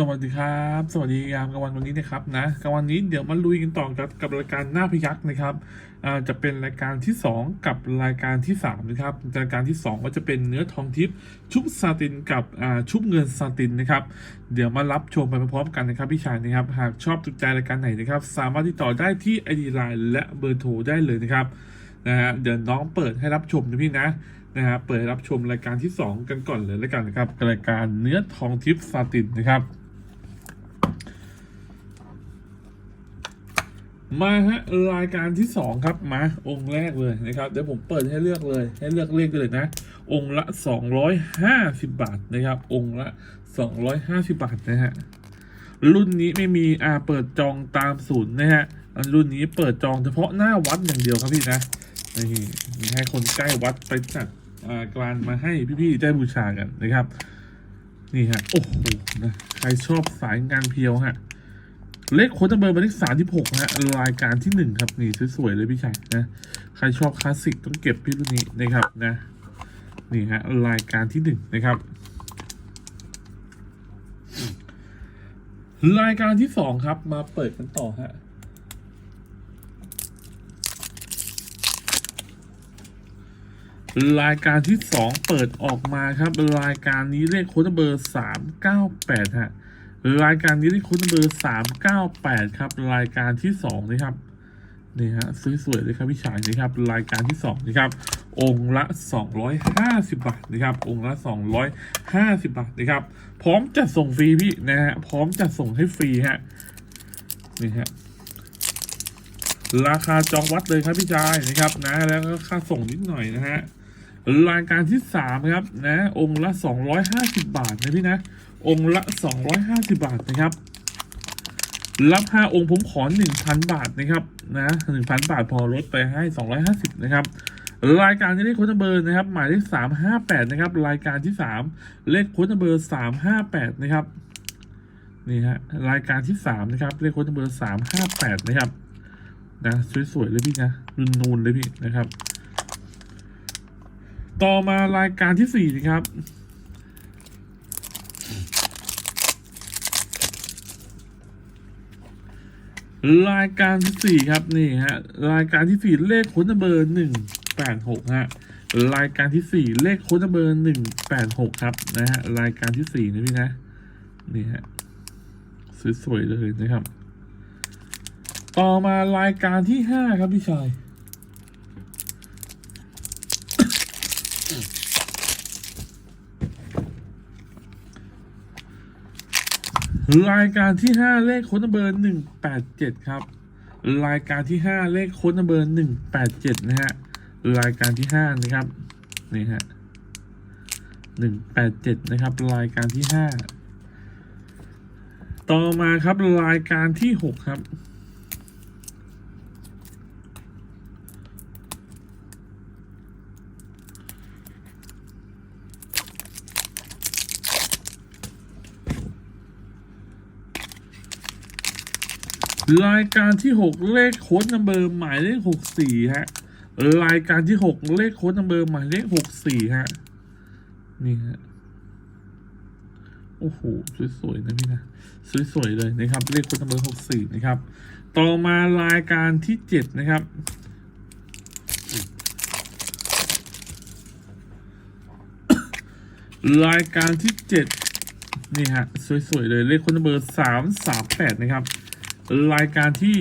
สวัสดีครับ สวัสดียามกลางวันวันนี้นะครับนะกลางวันนี้เดี๋ยวมาลุยกันต่อกับกับรายการหน้าพยักนะครับจะเป็นรายการที่ 2 กับรายการที่3นะครับรายการที่ 2 ก็จะเป็นเนื้อทองทิพย์ชุบซาตินกับอ่าชุบเงินซาตินนะครับเดี๋ยวมารับชมไปพร้อมกันนะครับพี่ชายนะครับหากชอบถูกใจรายการไหนนะครับสามารถติดต่อได้ที่ ID Line และเบอร์โทรได้เลยนะครับนะฮะเดี๋ยวน้องเปิดให้รับชมนะพี่นะนะฮะเปิดรับชมรายการที่ 2 กันก่อนเลยแล้วกันนะครับกับรายการเนื้อทองทิพย์ซาตินนะครับ มาฮะรายการที่ 2 ครับมาองค์แรกเลยนะครับเดี๋ยวผมเปิดให้เลือกเลยให้เลือกเลขกันเลยนะ องค์ละ 250 บาทนะครับ องค์ละ 250 บาทนะฮะรุ่นนี้ไม่มีอ่าเปิดจองตามศูนย์นะฮะรุ่นนี้เปิดจองเฉพาะหน้าวัดอย่างเดียวครับพี่นะนี่มีให้คนใกล้วัดไปจัดอ่ากลานมาให้พี่ๆได้บูชากันนะครับ นี่ฮะโอ้โหนะใครชอบสายงานเพียวฮะ เลขโค้ดเบอร์มาที่สามที่หกฮะรายการที่หนึ่งครับนี่สวยๆเลยพี่ชายนะใครชอบคลาสสิกต้องเก็บพี่รุ่นนี้นะครับนะนี่ฮะรายการที่หนึ่งนะครับรายการที่สองครับมาเปิดกันต่อฮะรายการที่สองเปิดออกมาครับ รายการนี้เลขโค้ดเบอร์สามเก้าแปดฮะ รายการนี้เลขโค้ดเบอร์สามเก้าแปดครับ รายการที่สองนะครับนี่ฮะสวยๆเลยครับพี่ชายนะครับ รายการที่สองนะครับ องค์ละสองร้อยห้าสิบบาทนะครับ องค์ละสองร้อยห้าสิบบาทนะครับ พร้อมจัดส่งฟรีพี่นะฮะพร้อมจัดส่งให้ฟรีฮะนี่ฮะราคาจองวัดเลยครับพี่ชายนะครับนะแล้วก็ค่าส่งนิดหน่อยนะฮะ รายการที่สามครับนะองค์ละสองร้อยห้าสิบาทนะพี่นะ องค์ละสองร้อยห้าสิบาทนะครับ รับห้าองค์ผมขอหนึ่งพันบาทนะครับนะหนึ่งพันบาทพอลดไปให้สองร้อยห้าสิบนะครับรายการที่เลขโค้ดเบอร์นะครับหมายเลขสามห้าแปดนะครับ รายการที่สามเลขโค้ดเบอร์สามห้าแปดนะครับนี่ฮะรายการที่สามนะครับ เลขโค้ดเบอร์สามห้าแปดนะครับนะสวยๆเลยพี่นะนูนๆเลยพี่นะครับ ต่อมารายการที่สี่นะครับ รายการที่สี่ครับนี่ฮะรายการที่สี่เลขค้ดเบอร์หนึ่งแปดหกฮะรายการที่สี่เลขค้ดเบอร์หนึ่งแปดหกครับนะฮะรายการที่สี่นะพี่นะนี่ฮะสวยๆเลยนะครับ ต่อมารายการที่ห้าครับพี่ชาย รายการที่ห้าเลขค้นเบอร์หนึ่งแปดเจ็ดครับ รายการที่ห้าเลขค้นเบอร์หนึ่งแปดเจ็ดนะฮะ รายการที่ห้านะครับ นี่ฮะหนึ่งแปดเจ็ดนะครับ รายการที่ห้าต่อมาครับรายการที่หกครับ รายการที่หกเลขโค้ดนัมเบอร์หมายเลขหกสี่ฮะ รายการที่หกเลขโค้ดนัมเบอร์หมายเลขหกสี่ฮะ นี่ฮะ โอ้โห สวย ๆ นะพี่นะ สวย ๆ เลยนะครับ เลขโค้ดนัมเบอร์หกสี่นะครับ ต่อมารายการที่เจ็ดนะครับรายการที่เจ็ดนี่ฮะ สวย ๆ เลยเลขค้ดนัมเบอร์สามสามแปดนะครับ รายการที่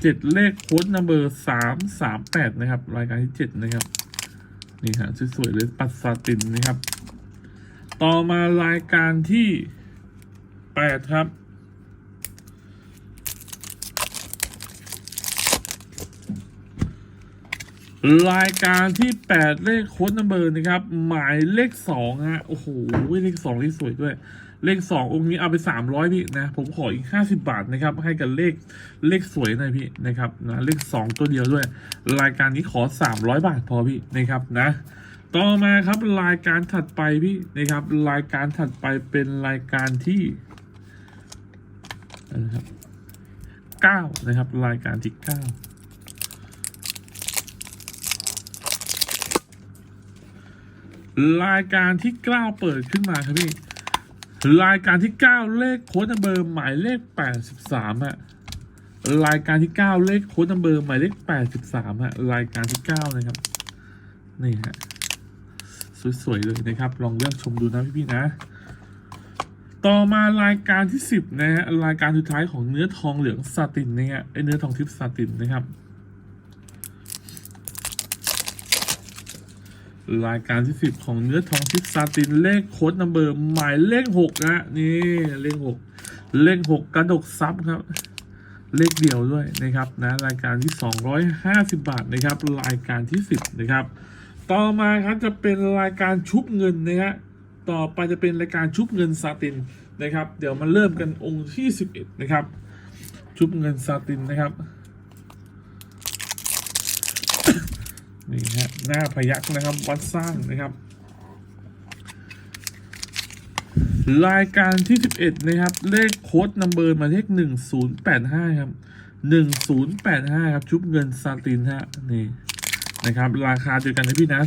เจ็ดเลขโค้ดนัมเบอร์สามสามแปดนะครับ รายการที่เจ็ดนะครับ นี่ฮะสวยๆเลยปัสซาตินนะครับ ต่อมารายการที่แปดครับรายการที่แปดเลขโค้ดนัมเบอร์นะครับ หมายเลขสองฮะ โอ้โห เลขสองที่สวยด้วย เลขสององค์นี้เอาไปสามร้อยพี่นะ ผมขออีกห้าสิบาทนะครับ ให้กับเลขเลขสวยหน่อยพี่นะครับนะเลขสองตัวเดียวด้วย รายการนี้ขอสามร้อยบาทพอพี่นะครับนะต่อมาครับรายการถัดไปพี่นะครับ รายการถัดไปเป็นรายการที่นะครับเก้านะครับ รายการที่เก้ารายการที่เก้าเปิดขึ้นมาครับพี่ รายการที่ 9 เลขโค้ดนัมเบอร์หมายเลข 83ฮะรายการที่ 9 เลขโค้ดนัมเบอร์หมายเลข 83ฮะรายการที่ 9 นะครับ นี่ฮะสวยๆเลยนะครับ ลองเลือกชมดูนะพี่ๆนะ ต่อมารายการที่ 10 นะฮะรายการสุดท้ายของเนื้อทองเหลืองซาตินนะฮะไอเนื้อทองทิพย์ซาตินนะครับ รายการที่10ของเนื้อทองทิพซาตินเลขโค้ดนัมเบอร์หมายเลข6นะนี่เลข6เลข6กกระดกซับครับ เลขเดียวด้วยนะครับนะรายการที่250บบาทนะครับ รายการที่10นะครับ ต่อมาครับจะเป็นรายการชุบเงินนะฮะต่อไปจะเป็นรายการชุบเงินซาตินนะครับ เดี๋ยวมาเริ่มกันองค์ที่11นะครับ ชุบเงินซาตินนะครับ นี่ฮะหน้าพยักนะครับ วัดสร้างนะครับ รายการที่ 11 นะครับ เลขโค้ดนัมเบอร์มาเลข 1085 ครับ 1085 ครับ ชุบเงินซาตินฮะนี่นะครับราคาเดียวกันนะพี่นะ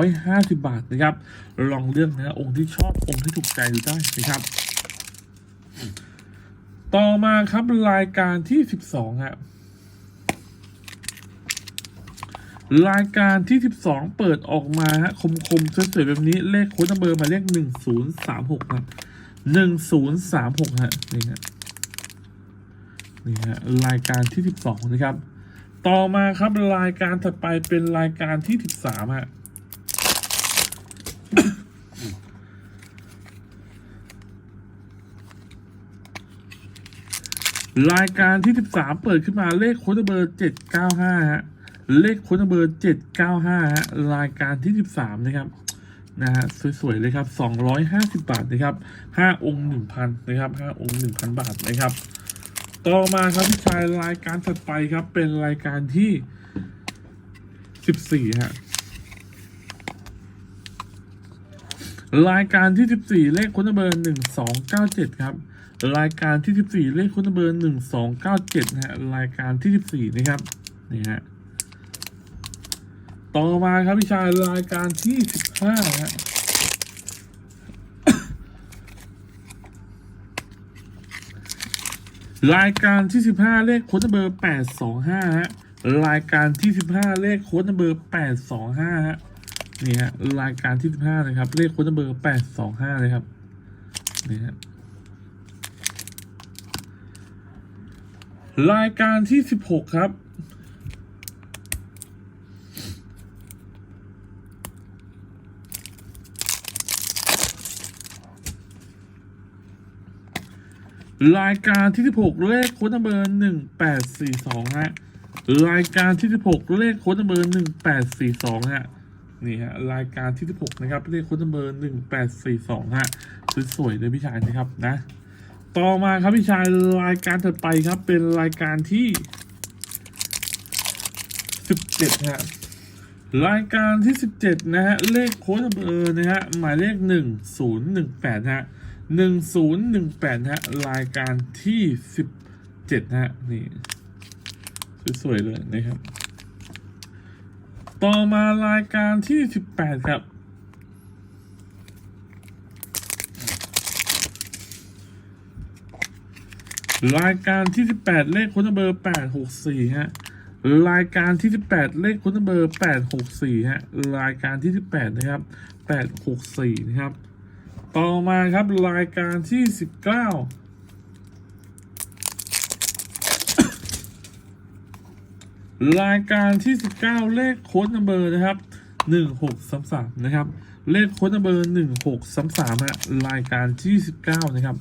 250 บาทนะครับ ลองเลือกนะองค์ที่ชอบองค์ที่ถูกใจดูได้นะครับ ต่อมาครับรายการที่ 12ฮะ รายการที่ 12 เปิดออกมาฮะคมคมสวยๆแบบนี้เลขโค้ดนัมเบอร์มาเลข 1036ครับ1036ฮะนี่ฮะนี่ฮะรายการที่ 12 นะครับ ต่อมาครับรายการถัดไปเป็นรายการที่ 13ฮะรายการที่ 13 เปิดขึ้นมาเลขโค้ดเบอร์ 795ฮะ เลขค้ดเบอร์795ฮะรายการที่ 13 นะครับนะฮะสวยๆเลยครับ 250 บาทนะครับ 5 องค์ 1,000 นะครับ 5 องค์ 1,000 บาทนะครับ ต่อมาครับพี่ชายรายการถัดไปครับเป็นรายการที่ 14 ฮะ รายการที่ 14 เลขค้นเบอร์ 1297 ครับ รายการที่ 14 เลขค้นเบอร์ 1297นะฮะ รายการที่ 14 นะครับ นี่ฮะ ต่อมาครับพี่ชายรายการที่15ฮะรายการที่15เลขโค้ดเบอร์825ฮะรายการที่15เลขโค้ดเบอร์825ฮะนี่ฮะรายการที่15นะครับ เลขโค้ดเบอร์825เลยครับนี่ฮะรายการที่16ครับ รายการที่ 16 เลขโค้ดนัมเบอร์1842ฮะรายการที่ 16 เลขโค้ดนัมเบอร์1842ฮะนี่ฮะรายการที่ 16 นะครับเลขโค้ดนัมเบอร์1842ฮะสวยๆเลยพี่ชายนะครับนะต่อมาครับพี่ชายรายการถัดไปครับเป็นรายการที่ 17ฮะรายการที่ 17 นะฮะเลขโค้ดนัมเบอร์นะฮะหมายเลข 1018ฮะ 1018 ฮะ รายการที่ 17 ฮะ นี่ สวย ๆ เลยนะครับ ต่อมารายการที่ 18 ครับ รายการที่ 18 เลขค้นเบอร์ 864 ฮะ รายการที่ 18 เลขค้นเบอร์ 864 ฮะ รายการที่ 18 นะครับ 864 นะครับ ต่อมาครับรายการที่19รายการที่ 19 เลขโค้ดนัมเบอร์นะครับ 1633 นะครับ เลขโค้ดนัมเบอร์ 1633ฮะรายการที่ 19 นะครับ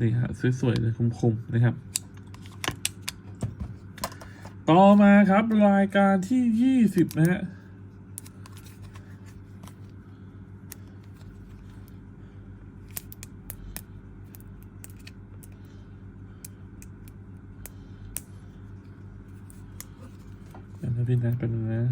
นี่ฮะสวยๆเลยคมๆนะครับ ต่อมาครับรายการที่ 20 นะฮะ เดี๋ยว นะพี่นะเป็นนะ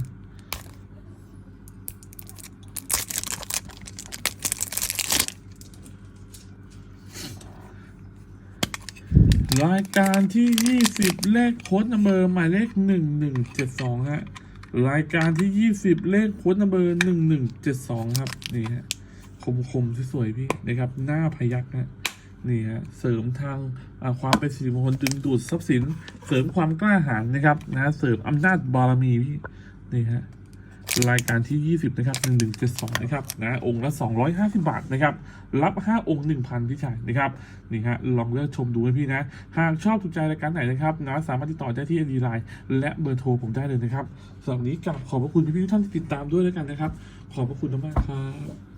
รายการที่ 20 เลขโค้ดนัมเบอร์หมายเลข 1172 ฮะ รายการที่ 20 เลขโค้ดนัมเบอร์ 1172 ครับ นี่ฮะ คมๆสวยๆพี่นะครับ หน้าพยักนะ นี่ฮะเสริมทางความเป็นสิริมงคลดึงดูดทรัพย์สิน เสริมความกล้าหาญนะครับนะเสริมอำนาจบารมีพี่นี่ฮะรายการที่ 20 นะครับ 1172 นะครับนะองค์ละ 250 บาทนะครับ รับ 5 องค์ 1,000 พี่ชายนะครับนี่ฮะลองเลือกชมดูนะพี่นะ หากชอบถูกใจรายการไหนนะครับนะสามารถติดต่อได้ที่ ID Line และเบอร์โทรผมได้เลยนะครับสำหรับนี้กลับขอบพระคุณพี่ๆทุกท่านที่ติดตามด้วยแล้วกันนะครับ ขอบพระคุณมากครับ